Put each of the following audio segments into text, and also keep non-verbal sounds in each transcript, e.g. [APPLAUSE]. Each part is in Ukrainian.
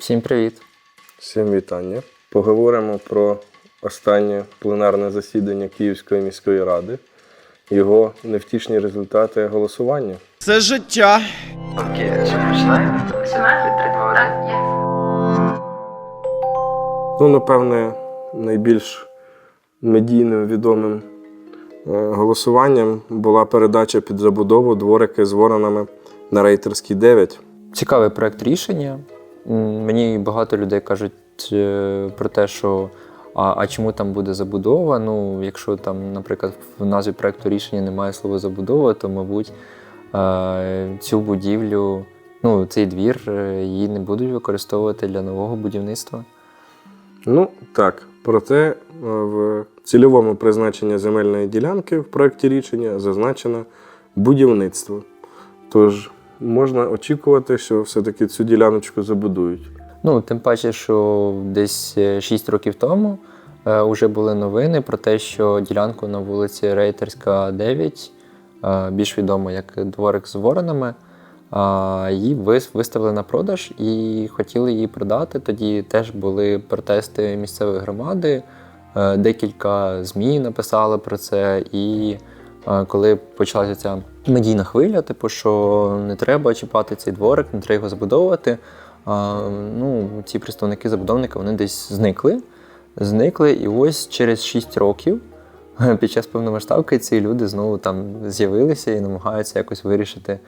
Всім привіт. Всім вітання. Поговоримо про останнє пленарне засідання Київської міської ради, його невтішні результати голосування. Це життя. Окей, чи починаємо? 17, 32. Ну, напевне, найбільш медійним відомим е, голосуванням була передача під забудову дворики з воронами на рейтерській 9. Цікавий проект рішення. Мені багато людей кажуть е, про те, що а, а чому там буде забудова? Ну, якщо там, наприклад, в назві проекту рішення немає слова забудова, то, мабуть, е, цю будівлю, ну, цей двір е, її не будуть використовувати для нового будівництва. Ну, так. Проте в цільовому призначенні земельної ділянки в проєкті рішення зазначено будівництво. Тож можна очікувати, що все-таки цю діляночку забудують. Ну, тим паче, що десь 6 років тому е, вже були новини про те, що ділянку на вулиці Рейтерська, 9, е, більш відомо як дворик з воронами, е, її виставили на продаж і хотіли її продати. Тоді теж були протести місцевої громади. Е, Декілька ЗМІ написали про це, і е, коли почалася ця медійна хвиля, типу, що не треба чіпати цей дворик, не треба його забудовувати. А, ну, ці представники забудовника вони десь зникли. Зникли, і ось через 6 років [LAUGHS] під час повномасштабки ці люди знову там з'явилися і намагаються якось вирішити,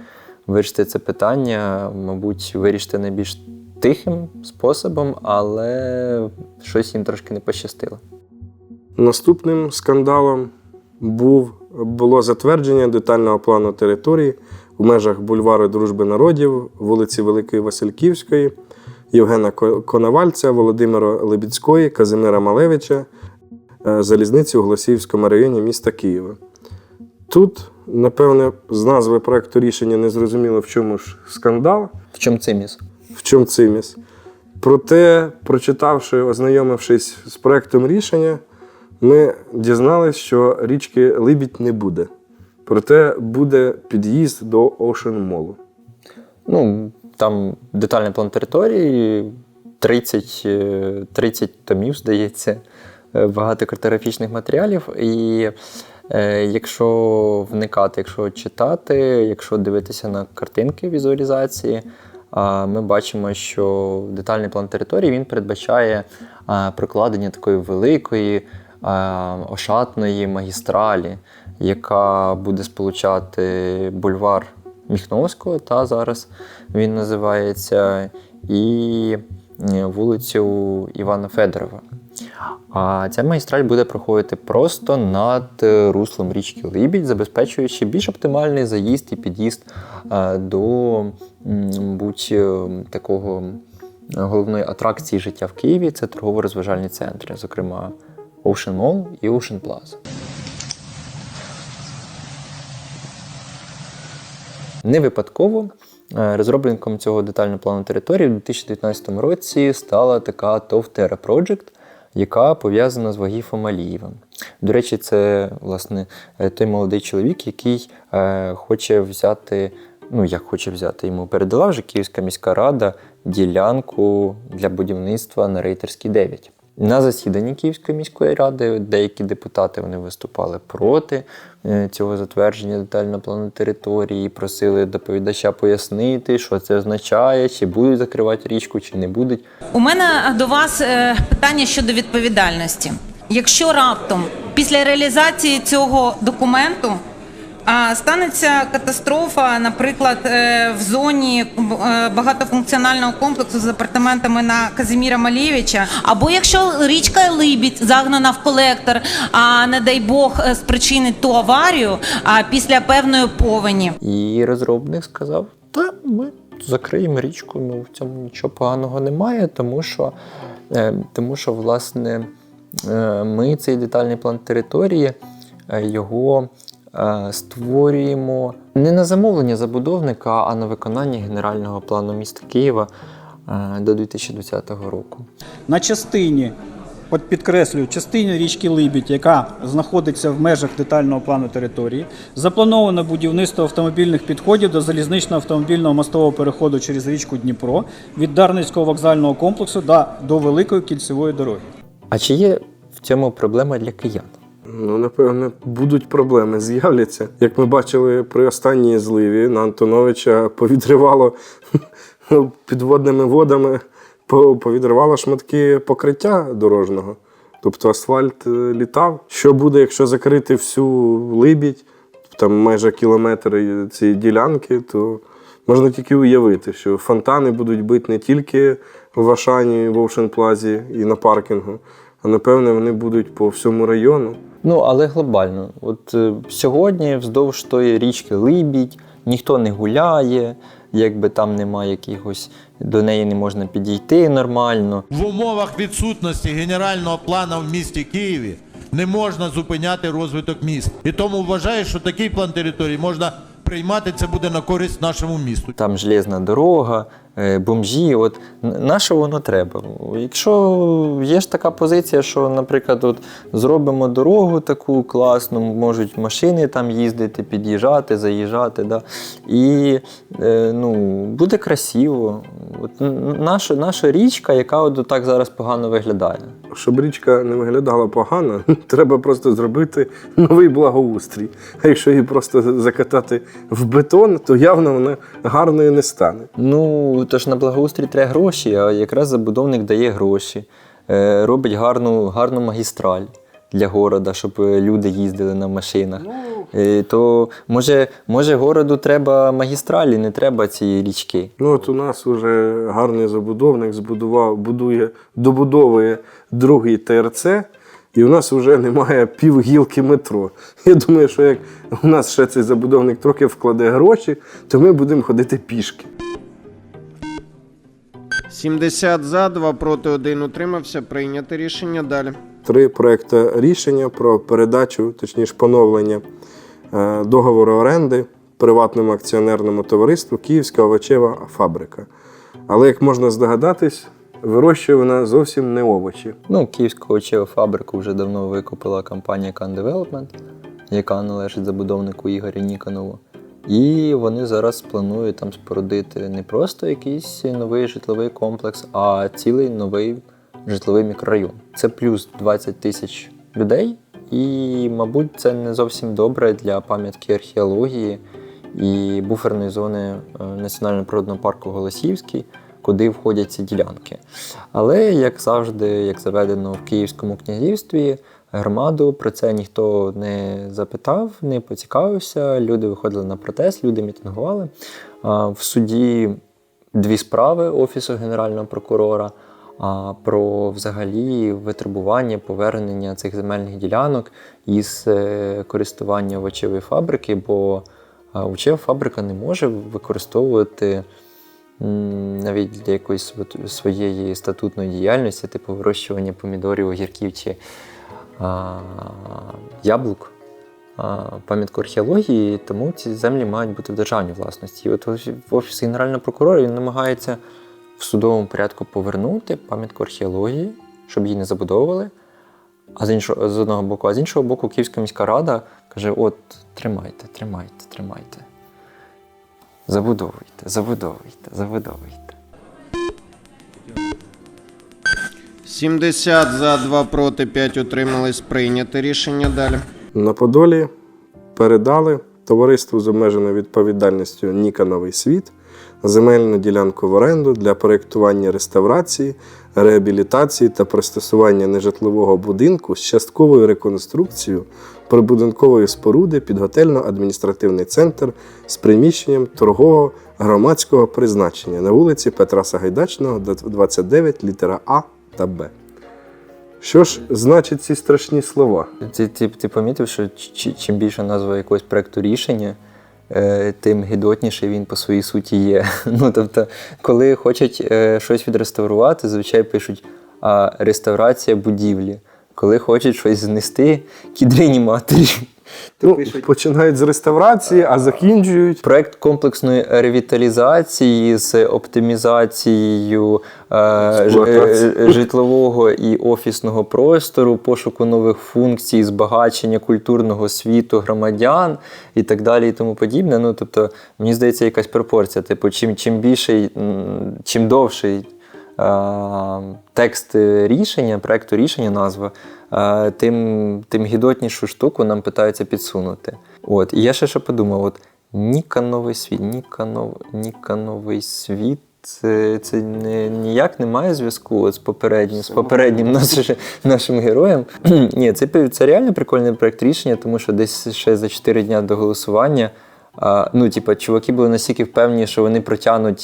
вирішити це питання, мабуть, вирішити найбільш тихим способом, але щось їм трошки не пощастило. Наступним скандалом був, було затвердження детального плану території в межах бульвару Дружби народів, вулиці Великої Васильківської, Євгена Коновальця, Володимира Лебідської, Казимира Малевича, е, залізниці у Голосіївському районі міста Києва. Тут, напевне, з назви проекту рішення не зрозуміло, в чому ж скандал, В чому циміс? в чому циміс. Проте, прочитавши, ознайомившись з проектом рішення, ми дізналися, що річки Либідь не буде. Проте буде під'їзд до Ocean Mall. Ну, там детальний план території, 30, е, 30 томів, здається, е, багато картографічних матеріалів. І е, якщо вникати, якщо читати, якщо дивитися на картинки візуалізації, ми бачимо, що детальний план території він передбачає прокладення такої великої ошатної магістралі, яка буде сполучати бульвар Міхновського, та зараз він називається, і е, вулицю Івана Федорова. А ця магістраль буде проходити просто над е, руслом річки Либідь, забезпечуючи більш оптимальний заїзд і під'їзд е, до будь е, такого головної атракції життя в Києві це торгово-розважальні центри, зокрема Ocean Mall і Ocean Plaza. Не випадково е, розробником цього детального плану території в 2019 році стала така ТОВ Terra Project, яка пов'язана з Вагіфом Алієвим. До речі, це власне е, той молодий чоловік, який е, хоче взяти, ну як хоче взяти, йому передала вже Київська міська рада ділянку для будівництва на Рейтерській 9. На засіданні Київської міської ради деякі депутати вони виступали проти е, цього затвердження детального плану території, просили доповідача пояснити, що це означає, чи будуть закривати річку, чи не будуть. У мене до вас е, питання щодо відповідальності. Якщо раптом після реалізації цього документу станеться катастрофа, наприклад, е, в зоні е, багатофункціонального комплексу з апартаментами на Казиміра Малєвича, або якщо річка Либідь загнана в колектор, а не дай Бог е, спричинить ту аварію після певної повені. І розробник сказав: та ми закриємо річку, ну в цьому нічого поганого немає, тому що, тому що власне, ми цей детальний план території його створюємо не на замовлення забудовника, а на виконання генерального плану міста Києва е, до 2020 року. На частині під- підкреслюю, частині річки Либідь, яка знаходиться в межах детального плану території, заплановано будівництво автомобільних підходів до залізничного автомобільного мостового переходу через річку Дніпро від Дарницького вокзального комплексу до, до Великої кільцевої дороги. А чи є в цьому проблема для киян? Ну, напевне, будуть проблеми, з'являться. Як ми бачили при останній зливі, на Антоновича повідривало [LAUGHS] підводними водами, по- повідривало шматки покриття дорожнього. Тобто асфальт е, літав. Що буде, якщо закрити всю либідь, там майже кілометр цієї ділянки, то можна тільки уявити, що фонтани будуть бити не тільки в Ашані, в Ocean Плазі і на паркінгу, а напевне вони будуть по всьому району. Ну, але глобально. От е, сьогодні вздовж тої річки Либідь, ніхто не гуляє, якби там немає якихось, до неї не можна підійти нормально. В умовах відсутності генерального плану в місті Києві не можна зупиняти розвиток міст. І тому вважаю, що такий план території можна приймати, це буде на користь нашому місту. Там железна дорога, бомжі. От на що воно треба? Якщо є ж така позиція, що, наприклад, от зробимо дорогу таку класну, можуть машини там їздити, під'їжджати, заїжджати, да? і е, ну, буде красиво. От наша, наша річка, яка от так зараз погано виглядає. Щоб річка не виглядала погано, [LAUGHS] треба просто зробити новий благоустрій. А якщо її просто закатати в бетон, то явно вона гарною не стане. Ну, то ж на благоустрій треба гроші, а якраз забудовник дає гроші, е, робить гарну, гарну магістраль для города, щоб е, люди їздили на машинах. Е, то може, може городу треба магістралі, не треба цієї річки. Ну от у нас вже гарний забудовник збудував, будує, добудовує другий ТРЦ, і у нас вже немає півгілки метро. Я думаю, що як у нас ще цей забудовник трохи вкладе гроші, то ми будемо ходити пішки. 70 за, 2 проти, 1 утримався. Прийняти рішення далі. Три проекти рішення про передачу, точніше поновлення е, договору оренди приватному акціонерному товариству Київська овочева фабрика. Але як можна здогадатись, вирощує вона зовсім не овочі. Ну, Київську очеву фабрику вже давно викупила компанія Can Development, яка належить забудовнику Ігорю Ніконову. І вони зараз планують там спорудити не просто якийсь новий житловий комплекс, а цілий новий житловий мікрорайон. Це плюс 20 тисяч людей, і, мабуть, це не зовсім добре для пам'ятки археології і буферної зони е, Національного природного парку Голосіївський, куди входять ці ділянки. Але, як завжди, як заведено в Київському князівстві, громаду про це ніхто не запитав, не поцікавився. Люди виходили на протест, люди мітингували. В суді дві справи Офісу Генерального прокурора про взагалі витребування, повернення цих земельних ділянок із е, користування овочевої фабрики, бо овочева фабрика не може використовувати навіть для якоїсь своєї статутної діяльності, типу вирощування помідорів, огірків чи яблук. Пам'ятку археології, тому ці землі мають бути в державній власності. І от офі- офіс генерального прокурора він намагається в судовому порядку повернути пам'ятку археології, щоб її не забудовували. А з іншого з одного боку, а з іншого боку, Київська міська рада каже: от тримайте, тримайте, тримайте. Забудовуйте, забудовуйте, забудовуйте. 70 за, 2 проти, 5 утримались. Прийняти рішення далі. На Подолі передали товариству з обмеженою відповідальністю Ніка Новий світ земельну ділянку в оренду для проєктування реставрації, реабілітації та пристосування нежитлового будинку з частковою реконструкцією прибудинкової споруди під готельно-адміністративний центр з приміщенням торгового громадського призначення на вулиці Петра Сагайдачного, 29, літера А та. Що ж значать ці страшні слова? Ти, ти, ти помітив, що чим більше назва якогось проекту рішення, е, тим гідотніше він по своїй суті є. [LAUGHS] Ну, тобто, коли хочуть е, щось відреставрувати, зазвичай пишуть а, реставрація будівлі. Коли хочуть щось знести, кідрині матері. Ну, починають з реставрації, а закінчують. Проект комплексної ревіталізації з оптимізацією е, ж- е, житлового і офісного простору, пошуку нових функцій, збагачення культурного світу громадян і так далі, і тому подібне. Ну, тобто, мені здається, якась пропорція. Типу, чим, чим більший, чим довший е, текст рішення, проекту рішення, назва, тим, тим гідотнішу штуку нам питаються підсунути. От. І я ще що подумав: от Ніка новий світ, Ніка, нов, Ніка новий світ. Це, це не, ніяк не має зв'язку з попереднім, з попереднім нашим, нашим героєм. [CLEARS THROAT] Ні, це, це реально прикольний проект рішення, тому що десь ще за 4 дня до голосування. А, ну, типа, чуваки були настільки впевнені, що вони протягнуть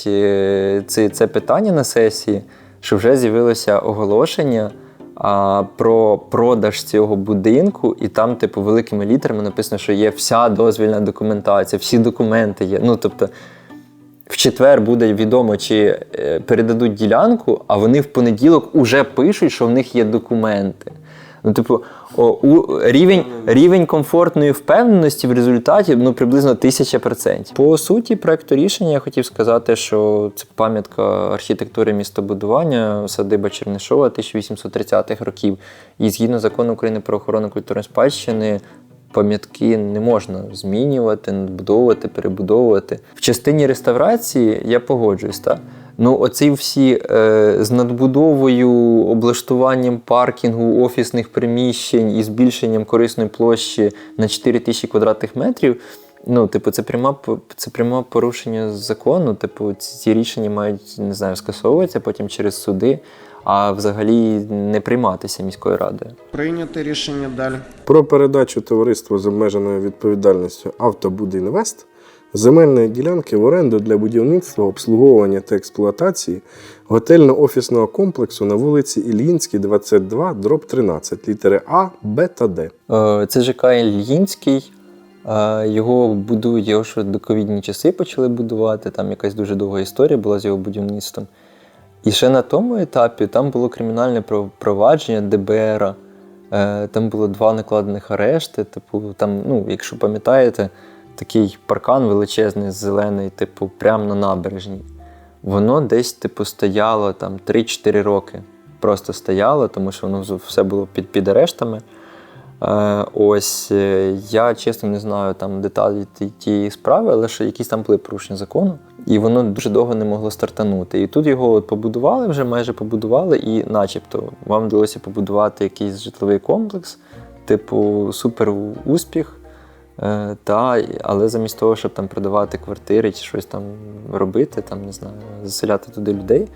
це, це питання на сесії, що вже з'явилося оголошення а, про продаж цього будинку, і там, типу, великими літерами написано, що є вся дозвільна документація, всі документи є. Ну, тобто, в четвер буде відомо, чи е, передадуть ділянку, а вони в понеділок уже пишуть, що в них є документи. Ну, типу, о, у, рівень, рівень комфортної впевненості в результаті ну, приблизно тисяча процентів. По суті, проекту рішення я хотів сказати, що це пам'ятка архітектури містобудування, садиба Чернишова 1830-х років. І згідно закону України про охорону культурної спадщини, пам'ятки не можна змінювати, надбудовувати, перебудовувати. В частині реставрації я погоджуюсь, так? Ну, оці всі е, з надбудовою, облаштуванням паркінгу, офісних приміщень і збільшенням корисної площі на 4 тисячі квадратних метрів. Ну, типу, це пряме, це пряме порушення закону. Типу, ці, ці рішення мають не знаю, скасовуватися потім через суди, а взагалі не прийматися міською радою. Прийняти рішення далі. Про передачу товариству з обмеженою відповідальністю Автобудінвест земельної ділянки в оренду для будівництва, обслуговування та експлуатації готельно-офісного комплексу на вулиці Ільїнській, 22, дроб 13, літери А, Б та Д. Е, Це ЖК Ільїнський. Е, Його будують, його ще до ковідні часи почали будувати. Там якась дуже довга історія була з його будівництвом. І ще на тому етапі там було кримінальне пров- провадження ДБР. Е, Там було два накладених арешти. Типу, там, ну, якщо пам'ятаєте, такий паркан величезний, зелений, типу, прямо на набережній. Воно десь, типу, стояло там 3-4 роки. Просто стояло, тому що воно все було під, під арештами. Е, ось е, я чесно не знаю там деталі тієї справи, але що якісь там були порушення закону, і воно дуже довго не могло стартанути. І тут його от побудували, вже майже побудували, і начебто вам вдалося побудувати якийсь житловий комплекс, типу супер успіх. Е, та, але замість того, щоб там продавати квартири чи щось там робити, там не знаю, заселяти туди людей,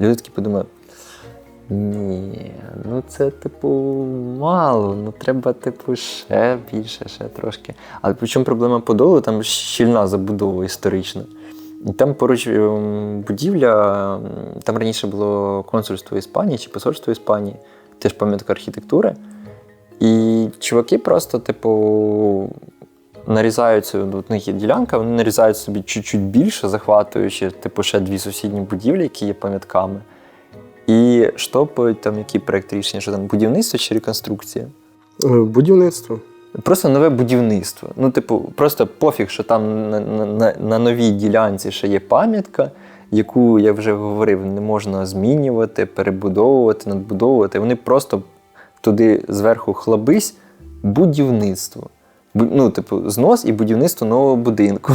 люди такі подумали. Ні, ну це, типу, мало. Ну треба, типу, ще більше, ще трошки. Але причому проблема подолу, там щільна забудова історична. І там поруч ем, будівля, там раніше було консульство Іспанії чи посольство Іспанії, теж пам'ятка архітектури. І чуваки просто, типу, нарізаються, у них є ділянка, вони нарізають собі чуть-чуть більше, захватуючи, типу, ще дві сусідні будівлі, які є пам'ятками. І штопають там який проект рішення, що там будівництво чи реконструкція. Е, Будівництво. Просто нове будівництво. Ну, типу, просто пофіг, що там на, на, на, новій ділянці ще є пам'ятка, яку я вже говорив, не можна змінювати, перебудовувати, надбудовувати. Вони просто туди зверху хлабись будівництво. Ну, типу, знос і будівництво нового будинку.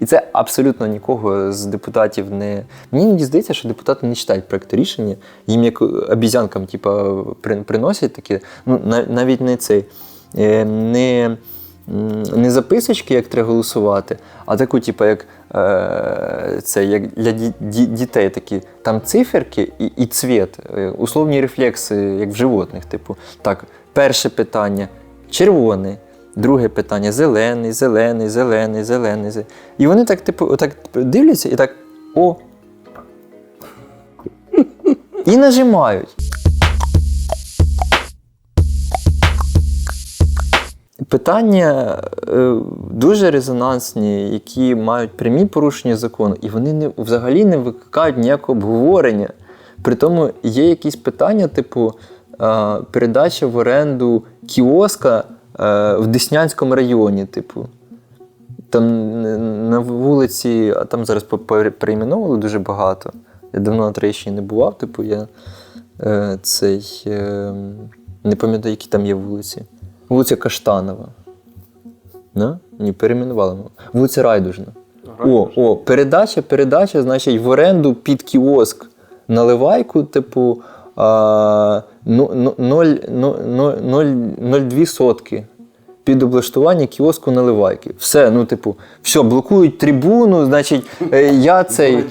І це абсолютно нікого з депутатів не. Мені іноді здається, що депутати не читають проєкт рішення. Їм як обізянкам, типу, приносять такі, ну, навіть не цей. е, Не, не записочки, як треба голосувати, а таку, типу, як е, це як для ді- ді- дітей такі там циферки і, і цвіт, е, условні рефлекси, як в животних. Типу, так, перше питання червоний. Друге питання зелений, зелений, зелений, зелений. зе- І вони так, типу, отак дивляться і так о. І нажимають. Питання е, дуже резонансні, які мають прямі порушення закону, і вони не, взагалі не викликають ніякого обговорення. При тому є якісь питання, типу е, передача в оренду кіоска в Деснянському районі, типу. Там е, на вулиці, а там зараз перейменовували дуже багато. Я давно на Троєщині не бував, типу, я е, цей. Е, не пам'ятаю, які там є вулиці. Вулиця Каштанова. Да? Ні, перейменували. Вулиця Райдужна. О, о, передача, передача, значить, в оренду під кіоск наливайку, типу, а, ну, ну, ну, ну, ноль- 0,2 сотки під облаштування кіоску наливайки. Все, ну, типу, все, блокують трибуну, значить, е, я цей.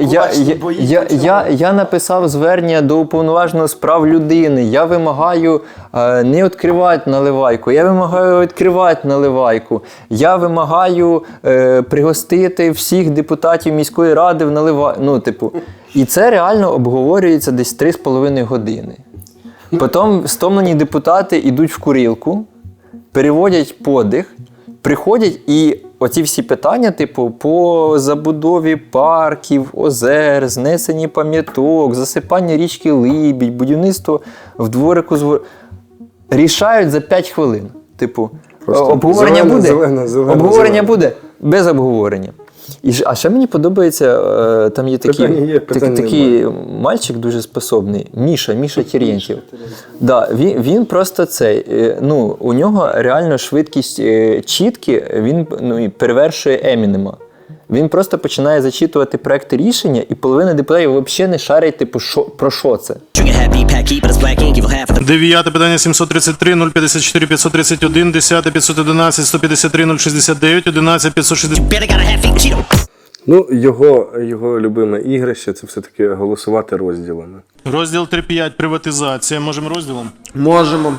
Я, я, я, я, я написав звернення до уповноваженого з прав людини. Я вимагаю е, не відкривати наливайку, я вимагаю відкривати наливайку. Я вимагаю е, пригостити всіх депутатів міської ради в наливайку. Ну, типу, і це реально обговорюється десь 3,5 години. Потім стомлені депутати йдуть в курілку, переводять подих, приходять і оці всі питання, типу, по забудові парків, озер, знесенні пам'яток, засипання річки Либідь, будівництво в дворику з рішають за 5 хвилин. Типу, Просто обговорення зелена, буде. зелена, зелена, обговорення зелена. буде без обговорення. І а ще мені подобається, е, там є такий, є, так- такий мальчик дуже способний, Міша, Міша Терентьєв. Да, він, він просто цей. е, Ну, у нього реально швидкість е, чітки, він ну, перевершує Емінема. Він просто починає зачитувати проекти рішення, і половина депутатів взагалі не шарить, типу, що, про що це. Дев'яте питання 733, 054, 531, 10, 511, 153, 069, 11, 560. better got a half eat Cheeto. Ну, його, його любиме ігрище це все-таки голосувати розділами. Розділ 3.5. Приватизація. Можемо розділом? Можемо.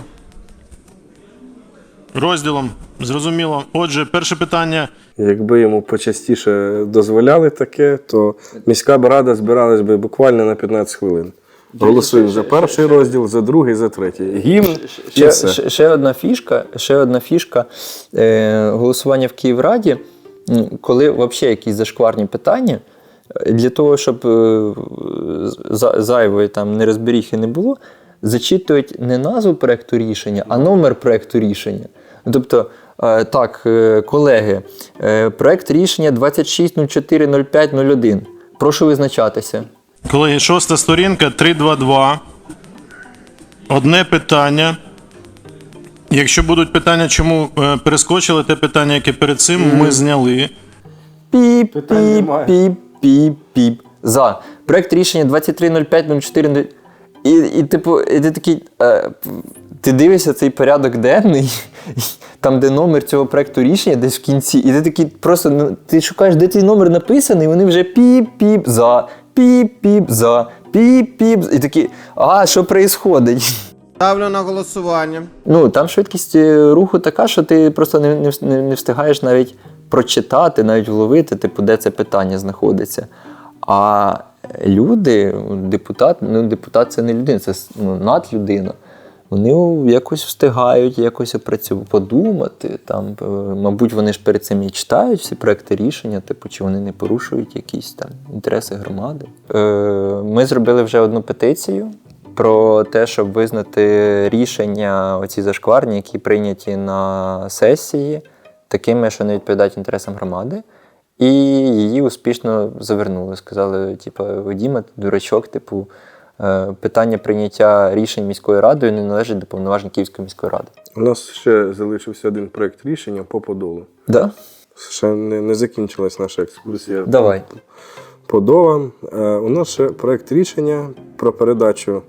Розділом. Зрозуміло. Отже, перше питання. Якби йому почастіше дозволяли таке, то міська б рада збиралась би буквально на 15 хвилин. Голосуємо за перший розділ, за другий, за третій. Гімн і Ще, все. ще, ще одна фішка, ще одна фішка е, голосування в Київраді, м, коли взагалі якісь зашкварні питання, е, для того, щоб е, за- зайвої там нерозберіхи не було, зачитують не назву проекту рішення, а номер проекту рішення. Тобто, е, так, е, колеги, е, проект рішення 26040501. Прошу визначатися. Колеги, шоста сторінка 322. Одне питання. Якщо будуть питання, чому е, перескочили те питання, яке перед цим ми зняли. Піп, піп, піп, піп, піп. За. Проект рішення 230504. І, і типу, і ти такий. Е, ти дивишся цей порядок денний, [LAUGHS] там, де номер цього проекту рішення, десь в кінці, і ти такий просто ну, ти шукаєш, де твій номер написаний, і вони вже піп-піп за, піп-піп за, піп-піп. І такі, а що відбувається? [LAUGHS] Ставлю на голосування. Ну, там швидкість е, руху така, що ти просто не, не, не встигаєш навіть прочитати, навіть вловити, типу, де це питання знаходиться. А люди, депутат, ну, депутат це не людина, це ну, надлюдина. Вони якось встигають якось опрацювати, подумати. Там, е, мабуть, вони ж перед цим і читають всі проекти рішення, типу, чи вони не порушують якісь там інтереси громади. Е, ми зробили вже одну петицію про те, щоб визнати рішення оці зашкварні, які прийняті на сесії, такими, що не відповідають інтересам громади. І її успішно завернули. Сказали, типу, Діма, дурачок, типу, питання прийняття рішень міською радою не належить до повноважень Київської міської ради. У нас ще залишився один проєкт рішення по Подолу. Да? Ще не, не закінчилась наша екскурсія. Давай. Подола. Е, у нас ще проєкт рішення про передачу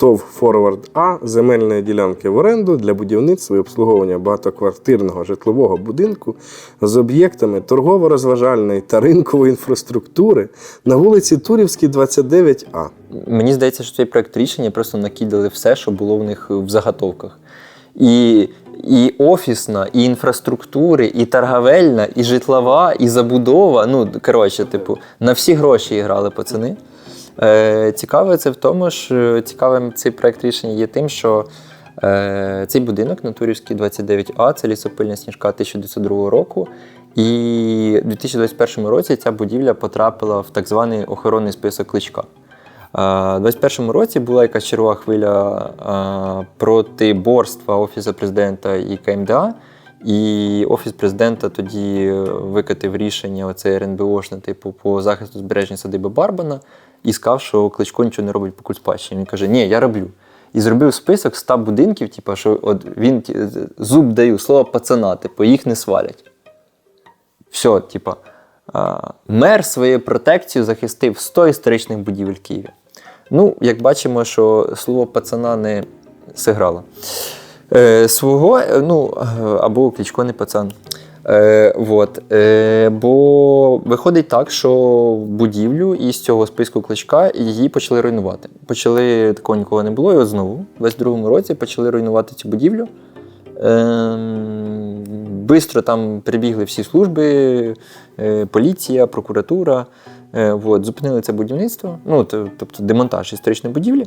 ТОВ Форвард А земельної ділянки в оренду для будівництва і обслуговування багатоквартирного житлового будинку з об'єктами торгово-розважальної та ринкової інфраструктури на вулиці Турівській, 29А. Мені здається, що цей проект рішення просто накидали все, що було в них в заготовках. І, і офісна, і інфраструктури, і торговельна, і житлова, і забудова. Ну, коротше, типу, на всі гроші грали пацани. Е, цікаве це в тому, що цікавим цей проект рішення є тим, що е, цей будинок на Турівській 29А це лісопильня сніжка 1902 року. І в 2021 році ця будівля потрапила в так званий охоронний список кличка. У 2021 році була якась чергова хвиля а, протиборства Офісу президента і КМДА. І Офіс президента тоді викатив рішення оце РНБОшне, типу, по захисту збереження садиби Барбана, і сказав, що Кличко нічого не робить по культспадщині. Він каже, ні, я роблю. І зробив список 100 будинків, типу, що от він зуб даю, слово пацана, типу, їх не свалять. Все, типа, а, мер своєю протекцією захистив 100 історичних будівель в Києві. Ну, як бачимо, що слово пацана не зіграло. Е, свого, ну, або Кличко не пацан. Е, вот. е, бо виходить так, що будівлю із цього списку кличка її почали руйнувати. Почали такого нікого не було, і от знову, в 22-му році почали руйнувати цю будівлю. Ем, Бистро там прибігли всі служби, е, поліція, прокуратура. Е, от, зупинили це будівництво, ну, тобто демонтаж історичної будівлі,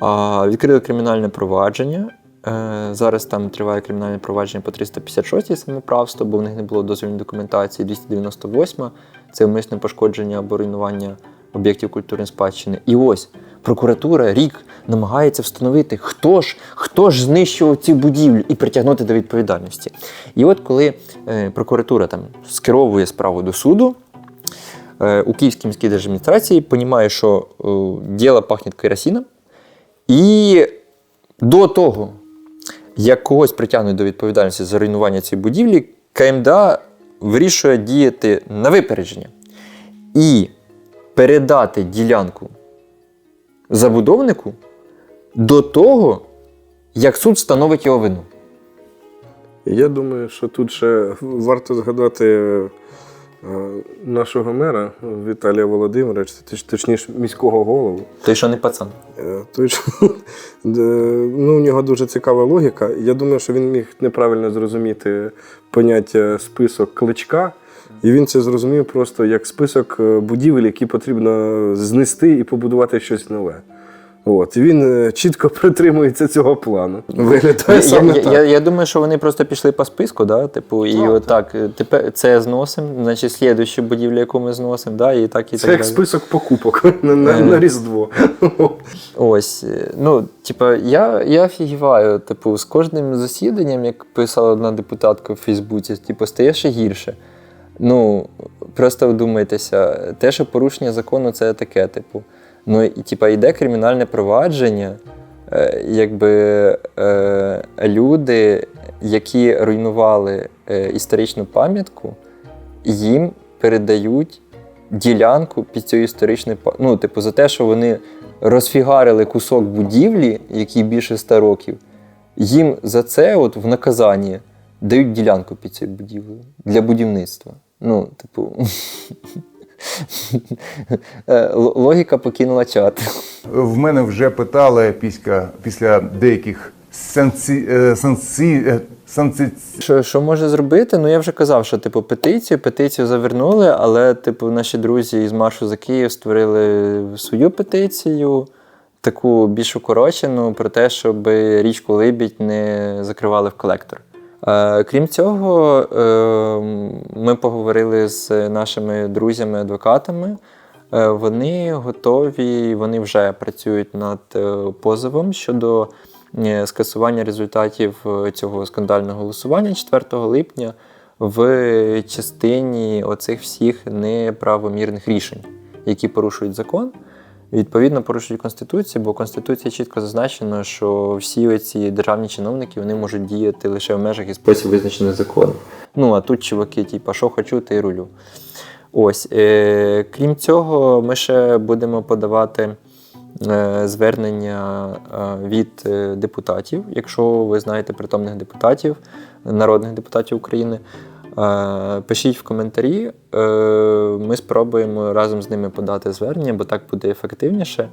а, відкрили кримінальне провадження. Е, Зараз там триває кримінальне провадження по 356 самоправство, бо в них не було дозвільної документації. 298-ма це умисне пошкодження або руйнування об'єктів культурної спадщини. І ось прокуратура рік намагається встановити, хто ж, хто ж знищував цю будівлю і притягнути до відповідальності. І от коли е, прокуратура там скеровує справу до суду, е, у Київській міській держадміністрації розуміє, що діло пахне керосином, і до того, як когось притягнуть до відповідальності за руйнування цієї будівлі, КМДА вирішує діяти на випередження і передати ділянку забудовнику до того, як суд встановить його вину. Я думаю, що тут ще варто згадати нашого мера Віталія Володимировича, точ- точніше міського голову. Той, що не пацан. Е, Той, що, [LAUGHS] ну, у нього дуже цікава логіка. Я думаю, що він міг неправильно зрозуміти поняття список кличка. І він це зрозумів просто як список е, будівель, які потрібно знести і побудувати щось нове. От. Він е, чітко [LAUGHS] притримується цього плану. Виглядає Я, саме я, так. я, я думаю, що вони просто пішли по списку, да? типу, і Так, отак, е, тепер це зносимо, значить, слідуючу будівлю, яку ми зносимо, да? і так, і Це так як далі. список покупок [LAUGHS] на, на, Е. на Різдво. [LAUGHS] Ось, е, ну, типа, я, я офігіваю, типу, з кожним засіданням, як писала одна депутатка в Фейсбуці, типу, стає ще гірше. Ну, просто вдумайтеся, те, що порушення закону, це таке, типу. Ну, і типа, йде кримінальне провадження, е, якби е, люди, які руйнували е, історичну пам'ятку, їм передають ділянку під цю історичну Ну, типу, за те, що вони розфігарили кусок будівлі, який більше 100 років, їм за це от в наказанні дають ділянку під цією будівлею для будівництва. Ну, типу. [LAUGHS] е, Логіка покинула чат. В мене вже питали після, після деяких санкцій, е, санкцій, е, Що, що може зробити? Ну я вже казав, що типу петицію, петицію завернули, але типу наші друзі із Маршу за Київ створили свою петицію, таку більш укорочену, про те, щоб річку Либідь не закривали в колектор. Е, крім цього, е, ми поговорили з нашими друзями-адвокатами. Е, Вони готові, вони вже працюють над позовом щодо скасування результатів цього скандального голосування 4 липня в частині оцих всіх неправомірних рішень, які порушують закон. Відповідно, порушують Конституцію, бо в Конституції чітко зазначено, що всі ці державні чиновники вони можуть діяти лише в межах і спосіб визначений законом. Ну а тут чуваки, типу, що хочу, ти рулю. Ось, е, крім цього, ми ще будемо подавати е, звернення е, від е, депутатів, якщо ви знаєте притомних депутатів, народних депутатів України. Пишіть в коментарі, е, ми спробуємо разом з ними подати звернення, бо так буде ефективніше.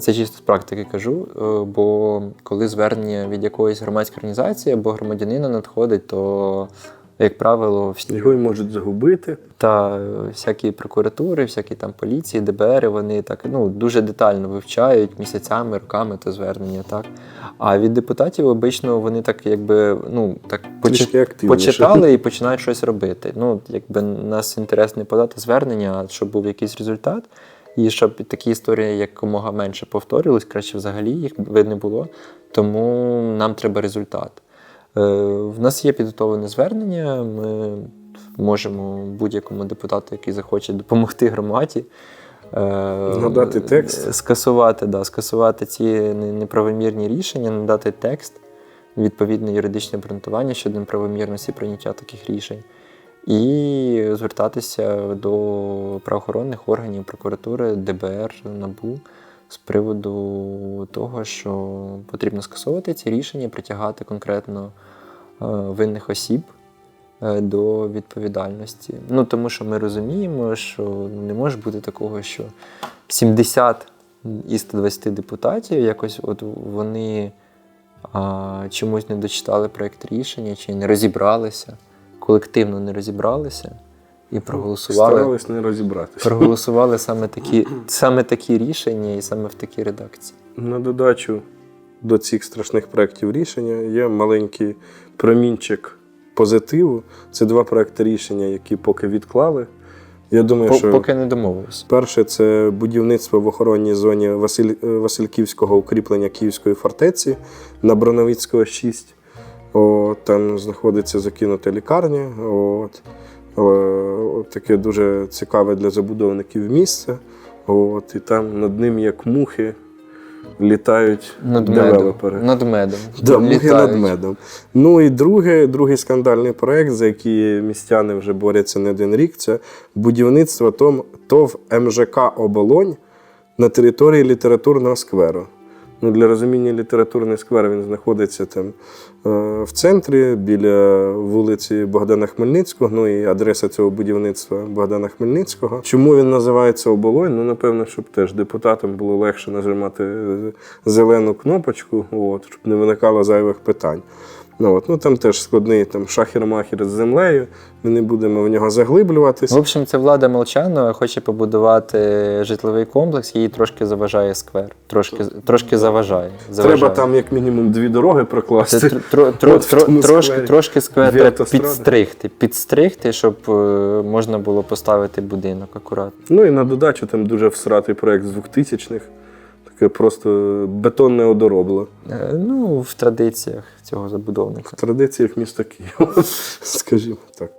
Це чисто з практики кажу. е, Бо коли звернення від якоїсь громадської організації або громадянина надходить, то, як правило, всі Його й можуть загубити. та е, всякі прокуратури, всякі там поліції, ДБР, вони так ну, дуже детально вивчають місяцями, роками то звернення. Так? А від депутатів обично вони так якби ну, так почи- почитали і починають щось робити. Ну, якби нас інтерес не подати звернення, а щоб був якийсь результат. І щоб такі історії якомога менше повторювались, краще взагалі їх би не було. Тому нам треба результат. Е, В нас є підготовлене звернення. Ми можемо будь-якому депутату, який захоче допомогти громаді. е, Надати текст. Скасувати, да, скасувати ці неправомірні рішення, надати текст, відповідне юридичне обґрунтування щодо неправомірності прийняття таких рішень, і звертатися до правоохоронних органів, прокуратури, ДБР, НАБУ з приводу того, що потрібно скасовувати ці рішення, притягати конкретно е, винних осіб е, до відповідальності. Ну тому що ми розуміємо, що не може бути такого, що 70 із 120 депутатів якось от вони а, чомусь не дочитали проєкт рішення чи не розібралися, колективно не розібралися і проголосували. Старались не розібратися. Проголосували саме такі, саме такі рішення і саме в такій редакції. На додачу до цих страшних проєктів рішення є маленький промінчик позитиву. Це два проекти рішення, які поки відклали. Я думаю, По- що Поки не домовилися. перше це будівництво в охоронній зоні Василь... е, Васильківського укріплення Київської фортеці на Броновицького 6. От, там знаходиться закинута лікарня. От. Таке дуже цікаве для забудовників місце. От, і там над ним, як мухи, літають Над медом. девелопери. Над медом. Да, мухи над медом. Ну і друге, другий скандальний проект, за який містяни вже борються не один рік, це будівництво ТОВ МЖК Оболонь на території літературного скверу. Ну, для розуміння літературний сквер він знаходиться там е, в центрі біля вулиці Богдана Хмельницького. Ну і адреса цього будівництва Богдана Хмельницького. Чому він називається оболонь? Ну, напевно, щоб теж депутатам було легше нажимати е, зелену кнопочку, от, щоб не виникало зайвих питань. Ну, от, ну там теж складний там шахер-махер з землею. Ми не будемо в нього заглиблюватись. В общем, це влада Молчанова хоче побудувати житловий комплекс, їй трошки заважає сквер. Трошки, трошки заважає. заважає. Треба там як мінімум дві дороги прокласти. Це тр- тро- тро- От в тро- трошки, трошки сквер треба підстригти, підстригти, щоб е, можна було поставити будинок акуратно. Ну і на додачу там дуже всратий проект з 2000-х. Таке просто бетонне одоробло. Е, Ну, в традиціях цього забудовника. В традиціях міста Києва, [LAUGHS] скажімо так.